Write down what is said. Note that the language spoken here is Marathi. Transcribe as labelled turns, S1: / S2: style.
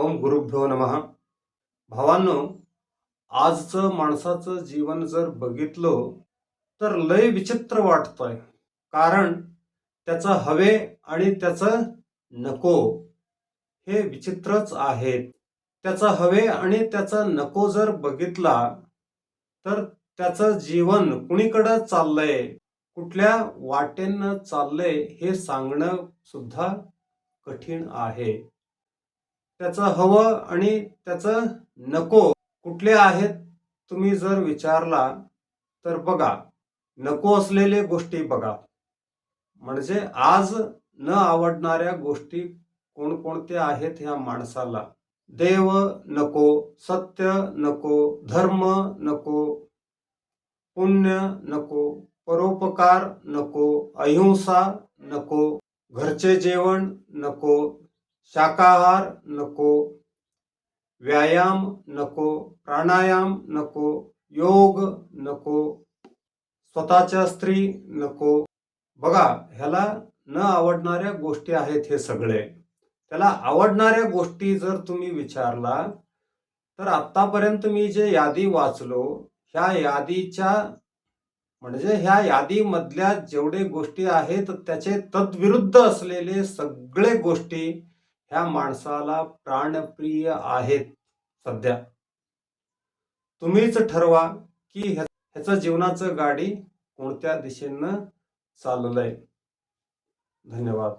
S1: ओम गुरुभ्यो नमः. भावांनो आजचं माणसाचं जीवन जर बघितलं तर लय विचित्र वाटतंय. कारण त्याचं हवे आणि त्याचं नको हे विचित्रच आहेत. त्याचं हवे आणि त्याचं नको जर बघितला तर त्याचं जीवन कुणीकडं चाललंय? कुठल्या वाटेनं चाललंय हे सांगणं सुद्धा कठीण आहे. त्याचं हवं आणि त्याचं नको. कुठले आहेत? तुम्ही जर विचारला तर बघा. नको असलेले गोष्टी बघा. म्हणजे आज न आवडणाऱ्या गोष्टी कोणकोणत्या आहेत ह्या माणसाला? देव नको सत्य नको धर्म नको पुण्य नको परोपकार नको अहिंसा नको घरचे जेवण नको शाकाहार नको व्यायाम नको प्राणायाम नको योग नको स्वतःच्या स्त्री नको. बघा ह्याला न आवडणाऱ्या गोष्टी आहेत हे सगळे. त्याला आवडणाऱ्या गोष्टी जर तुम्ही विचारला तर आतापर्यंत मी जे यादी वाचलो ह्या यादीच्या म्हणजे ह्या यादीमधल्या जेवढे गोष्टी आहेत त्याचे तद्विरुद्ध असलेले सगळे गोष्टी ह्या माणसाला प्राणप्रिय आहेत सध्या. तुम्हीच ठरवा की ह्याचं जीवनाचं गाडी कोणत्या दिशेनं चाललंय. धन्यवाद.